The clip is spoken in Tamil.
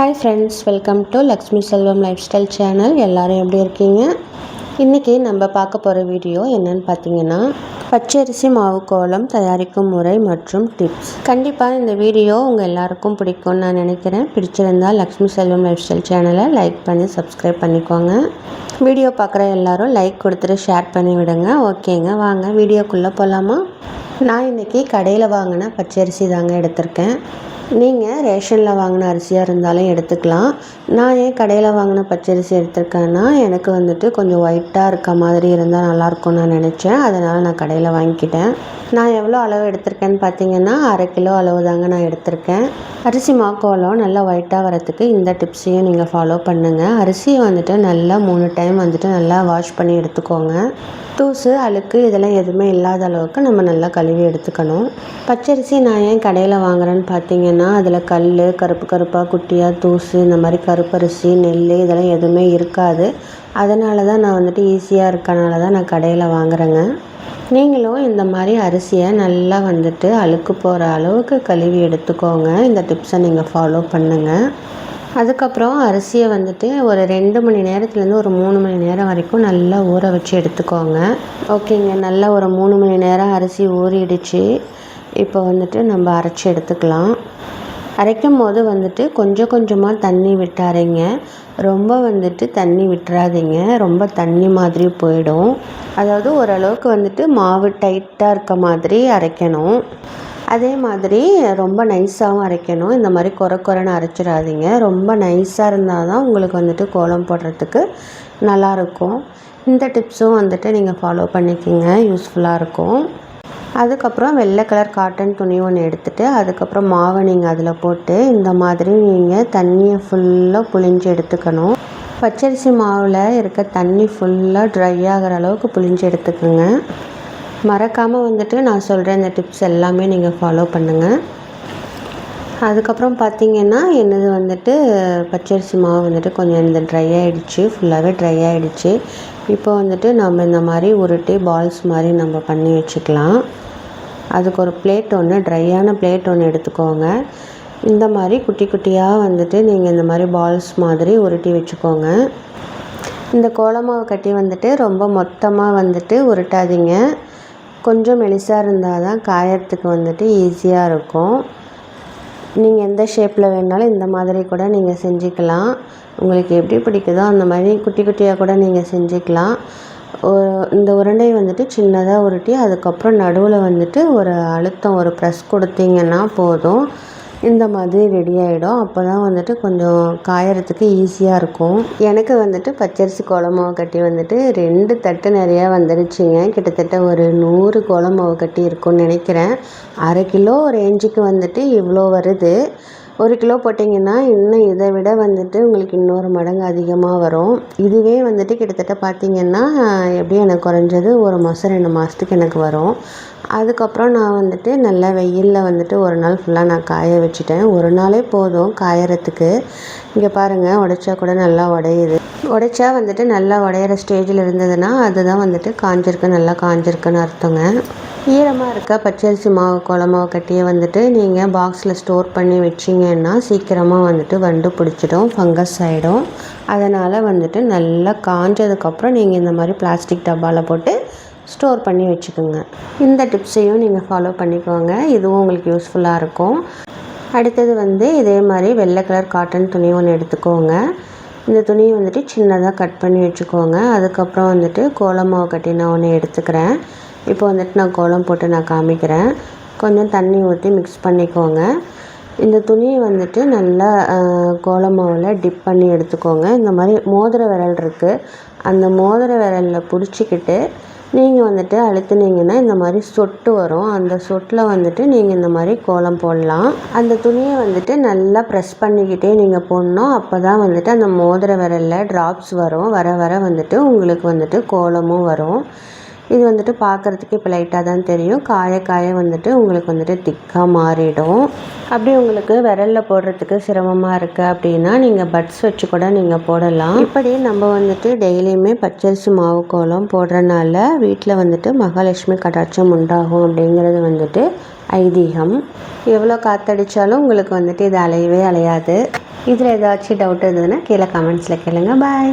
Hi friends welcome to Lakshmi Selvam lifestyle channel எல்லோரும் எப்படி இருக்கீங்க? இன்றைக்கி நம்ம பார்க்க போகிற வீடியோ என்னன்னு பார்த்தீங்கன்னா பச்சரிசி மாவு கோலம் தயாரிக்கும் முறை மற்றும் டிப்ஸ் கண்டிப்பாக இந்த வீடியோ உங்கள் எல்லாருக்கும் பிடிக்கும்னு நான் நினைக்கிறேன். பிடிச்சிருந்தால் லக்ஷ்மி செல்வம் லைஃப் ஸ்டைல் சேனலை லைக் பண்ணி சப்ஸ்கிரைப் பண்ணிக்கோங்க. வீடியோ பார்க்குற எல்லாரும் லைக் கொடுத்துட்டு ஷேர் பண்ணி விடுங்க. ஓகேங்க வாங்க வீடியோக்குள்ளே போகலாமா நான் இன்றைக்கி கடையில் வாங்கின பச்சரிசி தாங்க எடுத்திருக்கேன். நீங்கள் ரேஷனில் வாங்கின அரிசியாக இருந்தாலும் எடுத்துக்கலாம். நான் ஏன் கடையில் வாங்கின பச்சரிசி எடுத்திருக்கேன்னா எனக்கு வந்துட்டு கொஞ்சம் ஒயிட்டாக இருக்க மாதிரி இருந்தால் நல்லாயிருக்கும்னு நான் நினச்சேன். அதனால் நான் கடையில் வாங்கிக்கிட்டேன். நான் எவ்வளோ அளவு எடுத்திருக்கேன்னு பார்த்தீங்கன்னா அரை கிலோ அளவு தாங்க நான் எடுத்திருக்கேன். அரிசி மாக்கோலம் நல்லா ஒயிட்டாக வரத்துக்கு இந்த டிப்ஸையும் நீங்கள் ஃபாலோ பண்ணுங்கள் அரிசியை வந்துட்டு நல்லா மூணு டைம் வந்துட்டு நல்லா வாஷ் பண்ணி எடுத்துக்கோங்க. தூசு அழுக்கு இதெல்லாம் எதுவுமே இல்லாத அளவுக்கு நம்ம நல்லா கழுவி எடுத்துக்கணும். பச்சரிசி நான் ஏன் கடையில் வாங்குறேன்னு பார்த்தீங்கன்னா அதில் கல் கருப்பு கருப்பாக குட்டியாக தூசு இந்த மாதிரி கருப்பரிசி நெல் இதெல்லாம் எதுவுமே இருக்காது. அதனால தான் நான் வந்துட்டு ஈஸியாக இருக்கனால தான் நான் கடையில் வாங்குறேங்க. நீங்களும் இந்த மாதிரி அரிசியை நல்லா வந்துட்டு அழுக்கு போகிற அளவுக்கு கழுவி எடுத்துக்கோங்க. இந்த டிப்ஸை நீங்கள் ஃபாலோ பண்ணுங்கள் அதுக்கப்புறம் அரிசியை வந்துட்டு ஒரு ரெண்டு மணி நேரத்துலேருந்து ஒரு மூணு மணி நேரம் வரைக்கும் நல்லா ஊற வச்சு எடுத்துக்கோங்க. ஓகேங்க நல்லா ஒரு மூணு மணி நேரம் அரிசி ஊறிடுச்சு. இப்போ வந்துட்டு நம்ம அரைச்சி எடுத்துக்கலாம். அரைக்கும் போது வந்துட்டு கொஞ்சம் கொஞ்சமாக தண்ணி விட்டாரிங்க ரொம்ப வந்துட்டு தண்ணி விட்டுறாதீங்க. ரொம்ப தண்ணி மாதிரி போயிடும். அதாவது ஓரளவுக்கு வந்துட்டு மாவு டைட்டாக இருக்க மாதிரி அரைக்கணும். அதே மாதிரி ரொம்ப நைஸாகவும் அரைக்கணும். இந்த மாதிரி குறை குறைன்னு அரைச்சிடாதீங்க. ரொம்ப நைஸாக இருந்தால் தான் உங்களுக்கு வந்துட்டு கோலம் போடுறதுக்கு நல்லாயிருக்கும் இந்த டிப்ஸும் வந்துட்டு நீங்கள் ஃபாலோ பண்ணிக்கிங்க. யூஸ்ஃபுல்லாக இருக்கும். அதுக்கப்புறம் வெள்ளை கலர் காட்டன் துணி ஒன்று எடுத்துகிட்டு அதுக்கப்புறம் மாவை நீங்கள் அதில் போட்டு இந்த மாதிரி நீங்கள் தண்ணியை ஃபுல்லாக புழிஞ்சு எடுத்துக்கணும். பச்சரிசி மாவில் இருக்க தண்ணி ஃபுல்லாக ட்ரை ஆகிற அளவுக்கு புழிஞ்சு எடுத்துக்கோங்க. மறக்காமல் வந்துட்டு நான் சொல்கிற இந்த டிப்ஸ் எல்லாமே நீங்கள் ஃபாலோ பண்ணுங்கள் அதுக்கப்புறம் பார்த்திங்கன்னா என்னது வந்துட்டு பச்சரிசி மாவு வந்துட்டு கொஞ்சம் இந்த ட்ரை ஆகிடுச்சு ஃபுல்லாகவே ட்ரை ஆகிடுச்சு இப்போ வந்துட்டு நம்ம இந்த மாதிரி உருட்டி பால்ஸ் மாதிரி நம்ம பண்ணி வச்சுக்கலாம். அதுக்கு ஒரு பிளேட் ஒன்று ட்ரையான பிளேட் ஒன்று எடுத்துக்கோங்க. இந்த மாதிரி குட்டி குட்டியாக வந்துட்டு நீங்கள் இந்த மாதிரி பால்ஸ் மாதிரி உருட்டி வச்சுக்கோங்க. இந்த கோலமாவு கட்டி வந்துட்டு ரொம்ப மொத்தமாக வந்துட்டு உருட்டாதீங்க. கொஞ்சம் மெலிசாக இருந்தால் தான் காயறதுக்கு வந்துட்டு ஈஸியாக இருக்கும். நீங்கள் எந்த ஷேப்பில் வேணாலும் இந்த மாதிரி கூட நீங்கள் செஞ்சுக்கலாம். உங்களுக்கு எப்படி பிடிக்குதோ அந்த மாதிரி குட்டி குட்டியாக கூட நீங்கள் செஞ்சுக்கலாம். இந்த உருண்டையை வந்துட்டு சின்னதாக உருட்டி அதுக்கப்புறம் நடுவில் வந்துட்டு ஒரு அழுத்தம் ஒரு ப்ரெஸ் கொடுத்தீங்கன்னா போதும். இந்த மாதிரி ரெடி ஆகிடும் அப்போ தான் வந்துட்டு கொஞ்சம் காயறதுக்கு ஈஸியாக இருக்கும். எனக்கு வந்துட்டு பச்சரிசி குழம்பு கட்டி வந்துட்டு ரெண்டு தட்டு நிறையா வந்துடுச்சிங்க கிட்டத்தட்ட ஒரு நூறு குழம்பு கட்டி இருக்கும்னு நினைக்கிறேன். அரை கிலோ ரேஞ்சுக்கு வந்துட்டு இவ்வளோ வருது. ஒரு கிலோ போட்டிங்கன்னா இன்னும் இதை விட வந்துட்டு உங்களுக்கு இன்னொரு மடங்கு அதிகமாக வரும். இதுவே வந்துட்டு கிட்டத்தட்ட பார்த்திங்கன்னா எப்படியும் எனக்கு குறைஞ்சது ஒரு மாதம் ரெண்டு மாதத்துக்கு எனக்கு வரும். அதுக்கப்புறம் நான் வந்துட்டு நல்லா வெயிலில் வந்துட்டு ஒரு நாள் ஃபுல்லாக நான் காய வச்சுட்டேன். ஒரு நாளே போதும் காயறதுக்கு. இங்கே பாருங்கள் உடைச்சா கூட நல்லா உடையுது. உடைச்சா வந்துட்டு நல்லா உடையிற ஸ்டேஜில் இருந்ததுன்னா அதுதான் வந்துட்டு காஞ்சிருக்கு நல்லா காஞ்சிருக்குன்னு அர்த்தங்க. ஈரமாக இருக்க பச்சரிசி மாவு குழம்பு கட்டியே வந்துட்டு நீங்கள் பாக்ஸில் ஸ்டோர் பண்ணி வச்சிங்கன்னா சீக்கிரமாக வந்துட்டு வண்டு பிடிச்சிடும் ஃபங்கஸ் ஆகிடும் அதனால் வந்துட்டு நல்லா காஞ்சதுக்கப்புறம் நீங்கள் இந்த மாதிரி பிளாஸ்டிக் டப்பாவில் போட்டு ஸ்டோர் பண்ணி வச்சுக்கோங்க. இந்த டிப்ஸையும் நீங்கள் ஃபாலோ பண்ணிக்கோங்க. இதுவும் உங்களுக்கு யூஸ்ஃபுல்லாக இருக்கும். அடுத்தது வந்து இதே மாதிரி வெள்ளை கலர் காட்டன் துணி ஒன்று எடுத்துக்கோங்க. இந்த துணியை வந்துட்டு சின்னதாக கட் பண்ணி வச்சுக்கோங்க. அதுக்கப்புறம் வந்துட்டு கோலமாவு கட்டி நான் ஒன்று எடுத்துக்கிறேன். இப்போ வந்துட்டு நான் கோலம் போட்டு நான் காமிக்கிறேன். கொஞ்சம் தண்ணி ஊற்றி மிக்ஸ் பண்ணிக்கோங்க. இந்த துணியை வந்துட்டு நல்லா கோலமாவில் டிப் பண்ணி எடுத்துக்கோங்க. இந்த மாதிரி மோதிர விரல் இருக்குது அந்த மோதிர விரலில் பிடிச்சிக்கிட்டு நீங்கள் வந்துட்டு அழுத்துனீங்கன்னா இந்த மாதிரி சொட்டு வரும். அந்த சொட்டில் வந்துட்டு நீங்கள் இந்த மாதிரி கோலம் போடலாம். அந்த துணியை வந்துட்டு நல்லா ப்ரெஸ் பண்ணிக்கிட்டே நீங்கள் போடணும். அப்போ தான் வந்துட்டு அந்த மோதிர விரலில் ட்ராப்ஸ் வரும். வர வர வந்துட்டு உங்களுக்கு வந்துட்டு கோலமும் வரும். இது வந்துட்டு பார்க்குறதுக்கு இப்போ லைட்டாக தான் தெரியும். காய காய வந்துட்டு உங்களுக்கு வந்துட்டு திக்காக மாறிடும். அப்படி உங்களுக்கு விரலில் போடுறதுக்கு சிரமமாக இருக்குது அப்படின்னா நீங்கள் பட்ஸ் வச்சு கூட நீங்கள் போடலாம். இப்படி நம்ம வந்துட்டு டெய்லியுமே பச்சரிசி மாவு கோலம் போடுறனால வீட்டில் வந்துட்டு மகாலட்சுமி கடாட்சம் உண்டாகும் அப்படிங்கிறது வந்துட்டு ஐதீகம். எவ்வளோ காற்றடிச்சாலும் உங்களுக்கு வந்துட்டு இது அலையவே அலையாது. இதில் ஏதாச்சும் டவுட் இருந்ததுன்னா கீழே கமெண்ட்ஸில் கேளுங்க. பாய்